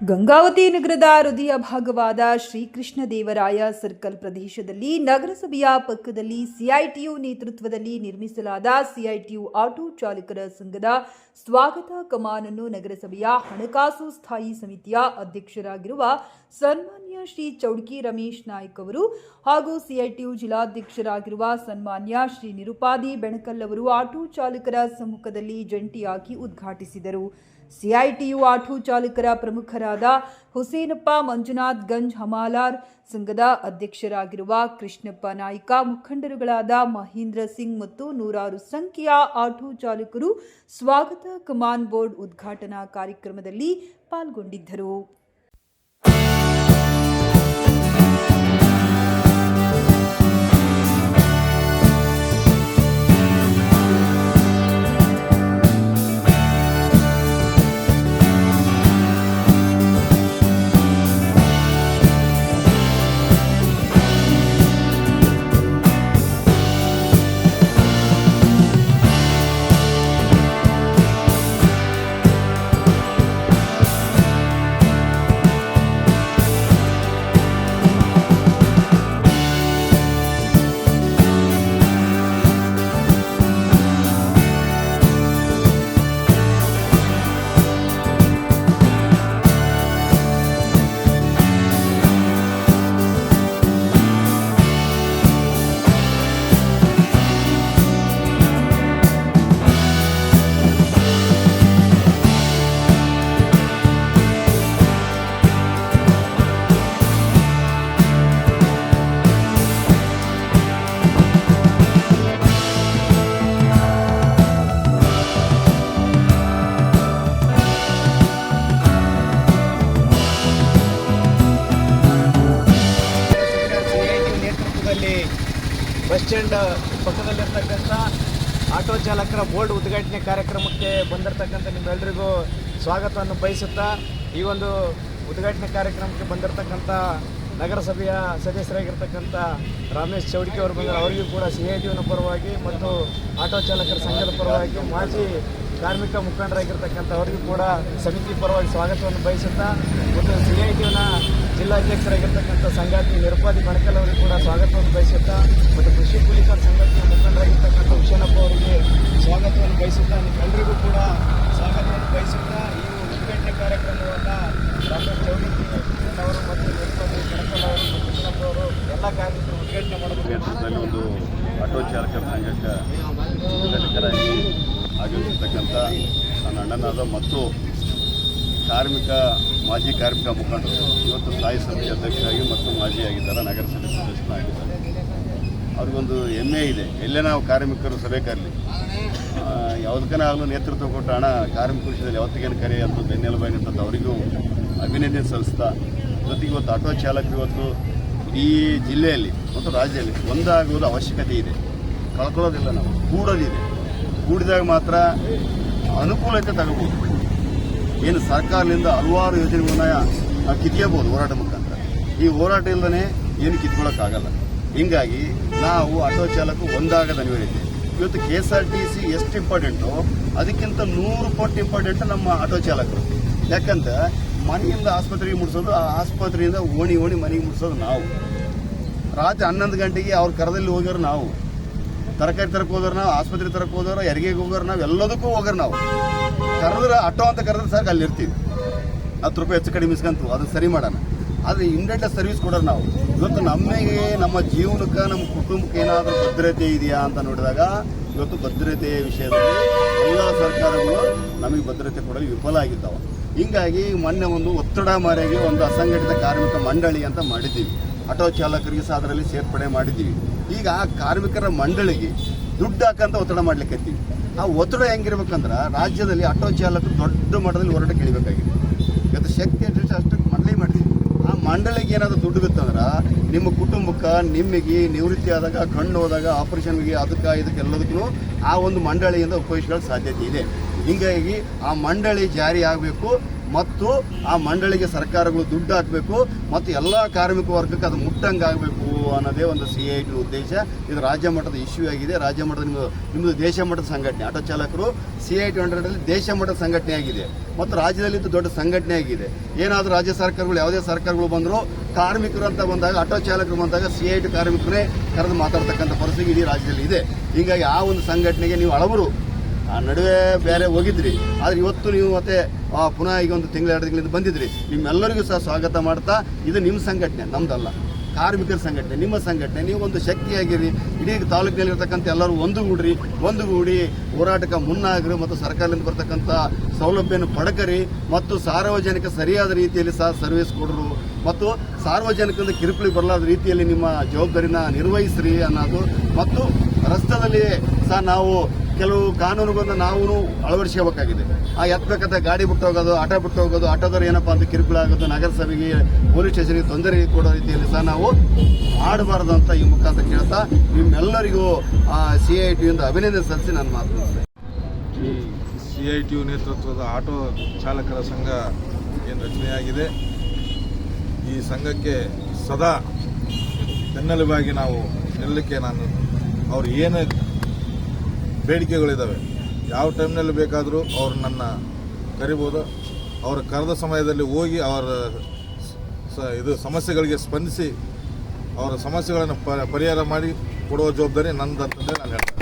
ಗಂಗಾವತಿ ನಗರದ ಹೃದಯ ಭಾಗವಾದ ಶ್ರೀಕೃಷ್ಣ ದೇವರಾಯ ಸರ್ಕಲ್ ಪ್ರದೇಶದಲ್ಲಿ ನಗರಸಭೆಯ ಪಕ್ಕದಲ್ಲಿ ಸಿಐಟಿಯು ನೇತೃತ್ವದಲ್ಲಿ ನಿರ್ಮಿಸಲಾದ ಸಿಐಟಿಯು ಆಟೋ ಚಾಲಕರ ಸಂಘದ ಸ್ವಾಗತ ಕಮಾನನ್ನು ನಗರಸಭೆಯ ಹಣಕಾಸು ಸ್ಥಾಯಿ ಸಮಿತಿಯ ಅಧ್ಯಕ್ಷರಾಗಿರುವ ಸನ್ಮಾನ್ಯ ಶ್ರೀ ಚೌಡ್ಕಿ ರಮೇಶ್ ನಾಯ್ಕ್ ಅವರು ಹಾಗೂ ಸಿಐಟಿಯು ಜಿಲ್ಲಾಧ್ಯಕ್ಷರಾಗಿರುವ ಸನ್ಮಾನ್ಯ ಶ್ರೀ ನಿರುಪಾದಿ ಬೆಣಕಲ್ ಅವರು ಆಟೋ ಚಾಲಕರ ಸಮ್ಮುಖದಲ್ಲಿ ಜಂಟಿಯಾಗಿ ಉದ್ಘಾಟಿಸಿದರು. ಸಿಐಟಿಯು ಆಟೋ ಚಾಲಕರ ಪ್ರಮುಖರಾದ ಹುಸೇನಪ್ಪ ಮಂಜುನಾಥ್ ಗಂಜ್ ಹಮಾಲಾರ್ ಸಂಘದ ಅಧ್ಯಕ್ಷರಾಗಿರುವ ಕೃಷ್ಣಪ್ಪ ನಾಯ್ಕ, ಮುಖಂಡರುಗಳಾದ ಮಹೇಂದ್ರ ಸಿಂಗ್ ಮತ್ತು ನೂರಾರು ಸಂಖ್ಯೆಯ ಆಟೋ ಚಾಲಕರು ಸ್ವಾಗತ ಕಮಾನ್ ಬೋರ್ಡ್ ಉದ್ಘಾಟನಾ ಕಾರ್ಯಕ್ರಮದಲ್ಲಿ ಪಾಲ್ಗೊಂಡಿದ್ದರು. ನೇತೃತ್ವದಲ್ಲಿ ಬಸ್ ಸ್ಟ್ಯಾಂಡ್ ಪಕ್ಕದಲ್ಲಿರ್ತಕ್ಕಂಥ ಆಟೋ ಚಾಲಕರ ಬೋರ್ಡ್ ಉದ್ಘಾಟನೆ ಕಾರ್ಯಕ್ರಮಕ್ಕೆ ಬಂದಿರತಕ್ಕಂಥ ನಿಮ್ಮೆಲ್ಲರಿಗೂ ಸ್ವಾಗತವನ್ನು ಬಯಸುತ್ತಾ ಈ ಒಂದು ಉದ್ಘಾಟನೆ ಕಾರ್ಯಕ್ರಮಕ್ಕೆ ಬಂದಿರತಕ್ಕಂಥ ನಗರಸಭೆಯ ಸದಸ್ಯರಾಗಿರ್ತಕ್ಕಂಥ ರಮೇಶ್ ಚೌಡಿಕೆ ಅವರು ಬಂದರು ಅವರಿಗೂ ಕೂಡ ಸಿ ಐ ಪರವಾಗಿ ಮತ್ತು ಆಟೋ ಚಾಲಕರ ಸಂಘದ ಪರವಾಗಿ ಮಾಜಿ ಕಾರ್ಮಿಕ ಮುಖಂಡರಾಗಿರ್ತಕ್ಕಂಥವ್ರಿಗೂ ಕೂಡ ಸಮಿತಿ ಪರವಾಗಿ ಸ್ವಾಗತವನ್ನು ಬಯಸುತ್ತಾ, ಮತ್ತು ಸಿ ಐ ಟಿನ ಜಿಲ್ಲಾಧ್ಯಕ್ಷರಾಗಿರ್ತಕ್ಕಂಥ ಸಂಗಾತಿ ನಿರುಪಾದಿ ಬಣಕಲ್ ಅವರಿಗೂ ಕೂಡ ಸ್ವಾಗತವನ್ನು ಬಯಸುತ್ತಾ, ಮತ್ತು ಕೃಷಿ ಕೂಲಿಕರ ಸಂಘಟನೆಯ ಮುಖಂಡರಾಗಿರ್ತಕ್ಕಂಥ ಹುಷೇನಪ್ಪ ಅವರಿಗೆ ಸ್ವಾಗತವನ್ನು ಬಯಸುತ್ತಾ ನಿಮ್ಮೆಲ್ಲರಿಗೂ ಕೂಡ ಸ್ವಾಗತವನ್ನು ಬಯಸುತ್ತಾ ಈ ಉದ್ಘಾಟನೆ ಕಾರ್ಯಕ್ರಮವನ್ನು ಡಾಕ್ಟರ್ ಚೌಡಿಕಿ ಅವರು ಮತ್ತು ನಿರುಪಾದಿ ಬಣಕಲ್ ಅವರು ಮತ್ತು ಕೃಷ್ಣಪ್ಪ ಅವರು ಎಲ್ಲ ಕಾರ್ಮಿಕರು ಉದ್ಘಾಟನೆ ಮಾಡಬೇಕು ಕ್ಷೇತ್ರದಲ್ಲಿ ಒಂದು ಆಟೋ ಚಾಲಕರ ಸಂಘಕ್ಕೆ ಸಂಘಟಕರಾಗಿ ಆಗಮಿಸಿರ್ತಕ್ಕಂಥ ನನ್ನ ಅಣ್ಣನಾದ ಮತ್ತು ಕಾರ್ಮಿಕ, ಮಾಜಿ ಕಾರ್ಮಿಕ ಮುಖಂಡರು, ಇವತ್ತು ಸ್ಥಾಯಿ ಸಮಿತಿ ಅಧ್ಯಕ್ಷರಾಗಿ ಮತ್ತು ಮಾಜಿಯಾಗಿದ್ದಾರೆ ನಗರಸಭೆ ಸದಸ್ಯನಾಗಿದ್ದಾರೆ. ಅವ್ರಿಗೊಂದು ಹೆಮ್ಮೆ ಇದೆ. ಎಲ್ಲೇ ನಾವು ಕಾರ್ಮಿಕರು ಸಭೆ ಕರಲಿ ಯಾವುದಕ್ಕನ ಆಗಲೂ ನೇತೃತ್ವ ಕೊಟ್ಟ ಹಣ ಕಾರ್ಮಿಕ ವಿಷಯದಲ್ಲಿ ಯಾವತ್ತಿಗೇನು ಕರೆ ಅಂತ ಬೆನ್ನೆಲುಬಾಗಿ ನಿಂತದ್ದು ಅವರಿಗೂ ಅಭಿನಂದನೆ ಸಲ್ಲಿಸ್ತಾ, ಜೊತೆಗೆ ಇವತ್ತು ಆಟೋ ಚಾಲಕರು ಇವತ್ತು ಈ ಜಿಲ್ಲೆಯಲ್ಲಿ, ಮತ್ತು ರಾಜ್ಯದಲ್ಲಿ ಒಂದಾಗುವುದು ಅವಶ್ಯಕತೆ ಇದೆ. ಕಳ್ಕೊಳ್ಳೋದಿಲ್ಲ ನಾವು, ಕೂಡೋದಿದೆ. ಕೂಡಿದಾಗ ಮಾತ್ರ ಅನುಕೂಲತೆ ತಗೋಬೋದು ಏನು ಸರ್ಕಾರದಿಂದ ಹಲವಾರು ಯೋಜನೆಗಳನ್ನ ನಾವು ಕಿತ್ಕೋಬಹುದು ಹೋರಾಟ ಮುಖಾಂತರ. ಈ ಹೋರಾಟ ಇಲ್ಲದೇ ಏನು ಕಿತ್ಕೊಳ್ಳೋಕ್ಕಾಗಲ್ಲ. ಹಿಂಗಾಗಿ ನಾವು ಆಟೋ ಚಾಲಕ ಒಂದಾಗದ ಅನಿವಾರ್ಯತೆ. ಇವತ್ತು K S R T C ಎಷ್ಟು ಇಂಪಾರ್ಟೆಂಟು ಅದಕ್ಕಿಂತ ನೂರು ಪಟ್ಟು ಇಂಪಾರ್ಟೆಂಟ್ ನಮ್ಮ ಆಟೋ ಚಾಲಕರು. ಯಾಕಂದ್ರೆ ಮನೆಯಿಂದ ಆಸ್ಪತ್ರೆಗೆ ಮುಟ್ಸೋದು, ಆ ಆಸ್ಪತ್ರೆಯಿಂದ ಓಣಿ ಓಣಿ ಮನೆಗೆ ಮುಟ್ಸೋದು ನಾವು. ರಾತ್ರಿ ಹನ್ನೊಂದು ಗಂಟೆಗೆ ಅವ್ರ ಕರದಲ್ಲಿ ಹೋಗಿರೋ ನಾವು. ತರಕಾರಿ ತರಕ್ಕೆ ಹೋದ್ರೆ ನಾವು, ಆಸ್ಪತ್ರೆ ತರಕ್ಕೆ ಹೋಗೋರು ಹೆರಿಗೆಗೆ ಹೋಗೋರು ನಾವು, ಎಲ್ಲದಕ್ಕೂ ಹೋಗೋರು ನಾವು. ಕರೆದ್ರೆ ಆಟೋ ಅಂತ ಕರೆದ್ರೆ ಸಾಕು, ಅಲ್ಲಿ ಇರ್ತೀವಿ. ಹತ್ತು ರೂಪಾಯಿ ಹೆಚ್ಚು ಕಡಿಮೆ ಇಸ್ಕಂತು ಅದನ್ನ ಸರಿ ಮಾಡೋಣ. ಆದರೆ ಇಂಡೈರೆಕ್ಟ್ ಸರ್ವಿಸ್ ಕೊಡೋರು ನಾವು. ಇವತ್ತು ನಮಗೆ ನಮ್ಮ ಜೀವನಕ್ಕೆ, ನಮ್ಮ ಕುಟುಂಬಕ್ಕೆ ಏನಾದರೂ ಭದ್ರತೆ ಇದೆಯಾ ಅಂತ ನೋಡಿದಾಗ, ಇವತ್ತು ಭದ್ರತೆಯ ವಿಷಯದಲ್ಲಿ ಎಲ್ಲ ಸರ್ಕಾರಗಳು ನಮಗೆ ಭದ್ರತೆ ಕೊಡಲು ವಿಫಲ ಆಗಿದ್ದಾವೆ. ಹೀಗಾಗಿ ಮೊನ್ನೆ ಒಂದು ಒತ್ತಡ ಮಾರಿಯಾಗಿ ಒಂದು ಅಸಂಘಟಿತ ಕಾರ್ಮಿಕ ಮಂಡಳಿ ಅಂತ ಮಾಡಿದ್ದೀವಿ. ಆಟೋ ಚಾಲಕರಿಗೆ ಸಹ ಅದರಲ್ಲಿ ಸೇರ್ಪಡೆ ಮಾಡಿದ್ದೀವಿ. ಈಗ ಕಾರ್ಮಿಕರ ಮಂಡಳಿಗೆ ದುಡ್ಡು ಹಾಕಂತ ಒತ್ತಡ ಮಾಡ್ಲಿಕ್ಕೆ ಆ ಒತ್ತಡ ಹೆಂಗಿರ್ಬೇಕಂದ್ರೆ ರಾಜ್ಯದಲ್ಲಿ ಆಟೋ ಚಾಲಕರು ದೊಡ್ಡ ಮಟ್ಟದಲ್ಲಿ ಹೋರಾಟ ಕೇಳಬೇಕಾಗಿದೆ ಯಾಕಂದ್ರೆ ಶಕ್ತಿ ಅಡ್ರೆಸ್ ಅಷ್ಟಕ್ಕೆ ಮಂಡಳಿ ಮಾಡಿದ್ವಿ. ಆ ಮಂಡಳಿಗೆ ಏನಾದರೂ ದುಡ್ಡು ಬಿತ್ತಂದ್ರೆ ನಿಮ್ಮ ಕುಟುಂಬಕ್ಕೆ ನಿಮಗೆ ನಿವೃತ್ತಿ ಆದಾಗ ಕಣ್ಣು ಹೋದಾಗ ಆಪರೇಷನ್ಗೆ ಅದಕ್ಕೆ ಇದಕ್ಕೆಲ್ಲದಕ್ಕೂ ಆ ಒಂದು ಮಂಡಳಿಯಿಂದ ಉಪಯೋಗಿಸ್ಕೊಳ್ಳೋ ಸಾಧ್ಯತೆ ಇದೆ. ಹೀಗಾಗಿ ಆ ಮಂಡಳಿ ಜಾರಿ ಆಗಬೇಕು. ಮತ್ತು ಆ ಮಂಡಳಿಗೆ ಸರ್ಕಾರಗಳು ದುಡ್ಡು ಹಾಕಬೇಕು ಮತ್ತು ಎಲ್ಲ ಕಾರ್ಮಿಕ ವರ್ಗಕ್ಕೆ ಅದು ಮುಟ್ಟಂಗಾಗಬೇಕು ಅನ್ನೋದೇ ಒಂದು ಸಿ ಐ ಟಿ ಉದ್ದೇಶ. ಇದು ರಾಜ್ಯ ಮಟ್ಟದ ಇಶ್ಯೂ ಆಗಿದೆ. ರಾಜ್ಯ ಮಟ್ಟದ ನಿಮ್ಮದು ನಿಮ್ಮದು ದೇಶ ಮಟ್ಟದ ಸಂಘಟನೆ, ಆಟೋ ಚಾಲಕರು ಸಿ ಐ ಟಿ ಹಂಡ್ರೆಡಲ್ಲಿ ದೇಶ ಮಟ್ಟದ ಸಂಘಟನೆ ಆಗಿದೆ. ಮತ್ತು ರಾಜ್ಯದಲ್ಲಿ ಇದು ದೊಡ್ಡ ಸಂಘಟನೆ ಆಗಿದೆ. ಏನಾದರೂ ರಾಜ್ಯ ಸರ್ಕಾರಗಳು, ಯಾವುದೇ ಸರ್ಕಾರಗಳು ಬಂದರೂ ಕಾರ್ಮಿಕರು ಅಂತ ಬಂದಾಗ, ಆಟೋ ಚಾಲಕರು ಬಂದಾಗ ಸಿ ಐ ಟಿ ಕಾರ್ಮಿಕರೇ ಕರೆದು ಮಾತಾಡ್ತಕ್ಕಂಥ ಪರಿಸ್ಥಿತಿ ಇಡೀ ರಾಜ್ಯದಲ್ಲಿ ಇದೆ. ಹೀಗಾಗಿ ಆ ಒಂದು ಸಂಘಟನೆಗೆ ನೀವು ಹಳಬರು ಆ ನಡುವೆ ಬೇರೆ ಹೋಗಿದ್ರಿ. ಆದ್ರೆ ಇವತ್ತು ನೀವು ಮತ್ತೆ ಪುನಃ ಈಗ ಒಂದು ತಿಂಗಳ, ಎರಡು ತಿಂಗಳಿಂದ ಬಂದಿದ್ರಿ. ನಿಮ್ಮೆಲ್ಲರಿಗೂ ಸಹ ಸ್ವಾಗತ ಮಾಡ್ತಾ, ಇದು ನಿಮ್ಮ ಸಂಘಟನೆ, ನಮ್ದಲ್ಲ. ಕಾರ್ಮಿಕರ ಸಂಘಟನೆ, ನಿಮ್ಮ ಸಂಘಟನೆ, ನೀವು ಒಂದು ಶಕ್ತಿಯಾಗಿರಿ. ಇಡೀ ತಾಲೂಕಿನಲ್ಲಿರ್ತಕ್ಕಂಥ ಎಲ್ಲರೂ ಒಂದುಗೂಡ್ರಿ, ಒಂದುಗೂಡಿ ಹೋರಾಟಕ್ಕೆ ಮುನ್ನಾಗ್ರಿ ಮತ್ತು ಸರ್ಕಾರದಿಂದ ಬರ್ತಕ್ಕಂಥ ಸೌಲಭ್ಯವನ್ನು ಪಡಕರಿ ಮತ್ತು ಸಾರ್ವಜನಿಕ ಸರಿಯಾದ ರೀತಿಯಲ್ಲಿ ಸಹ ಸರ್ವಿಸ್ ಕೊಡ್ರು. ಮತ್ತು ಸಾರ್ವಜನಿಕರಿಂದ ಕಿರುಕುಳಿ ಬರಲಾದ ರೀತಿಯಲ್ಲಿ ನಿಮ್ಮ ಜವಾಬ್ದಾರಿನ ನಿರ್ವಹಿಸ್ರಿ ಅನ್ನೋದು. ಮತ್ತು ರಸ್ತೆದಲ್ಲಿ ಸಹ ನಾವು ಕೆಲವು ಕಾನೂನುಗಳನ್ನು ನಾವು ಅಳವಡಿಸ್ಕೋಬೇಕಾಗಿದೆ. ಆ ಎತ್ತಬೇಕಂತ ಗಾಡಿ ಬಿಟ್ಟು ಹೋಗೋದು, ಆಟೋ ಬಿಟ್ಟು ಹೋಗೋದು, ಆಟೋದವ್ರು ಏನಪ್ಪ ಅಂತ ಕಿರುಕುಳ ಆಗೋದು, ನಗರಸಭೆಗೆ, ಪೊಲೀಸ್ ಸ್ಟೇಷನ್ಗೆ ತೊಂದರೆ ಕೊಡೋ ರೀತಿಯಲ್ಲಿ ಸಹ ನಾವು ಮಾಡಬಾರ್ದು ಅಂತ ಈ ಮುಖಾಂತರ ಕೇಳ್ತಾ ನಿಮ್ಮೆಲ್ಲರಿಗೂ ಸಿ ಐ ಟಿಯಿಂದ ಅಭಿನಂದನೆ ಸಲ್ಲಿಸಿ ನಾನು ಮಾತು ಈ ಸಿ ಐ ಟಿ ನೇತೃತ್ವದ ಆಟೋ ಚಾಲಕರ ಸಂಘ ಏನು ರಚನೆಯಾಗಿದೆ. ಈ ಸಂಘಕ್ಕೆ ಸದಾ ಬೆನ್ನೆಲುಬಾಗಿ ನಾವು ನಿಲ್ಲಕ್ಕೆ ನಾನು ಅವ್ರು ಏನು ಬೇಡಿಕೆಗಳಿದ್ದಾವೆ ಯಾವ ಟೈಮ್ನಲ್ಲಿ ಬೇಕಾದರೂ ಅವರು ನನ್ನ ಕರಿಬೋದು? ಅವರು ಕರೆದ ಸಮಯದಲ್ಲಿ ಹೋಗಿ ಅವರ ಸ, ಇದು ಸಮಸ್ಯೆಗಳಿಗೆ ಸ್ಪಂದಿಸಿ ಅವರ ಸಮಸ್ಯೆಗಳನ್ನು ಪರಿಹಾರ ಮಾಡಿ ಕೊಡುವ ಜವಾಬ್ದಾರಿ ನಂದಂತಂದೇ ನಾನು ಹೇಳ್ತೇನೆ.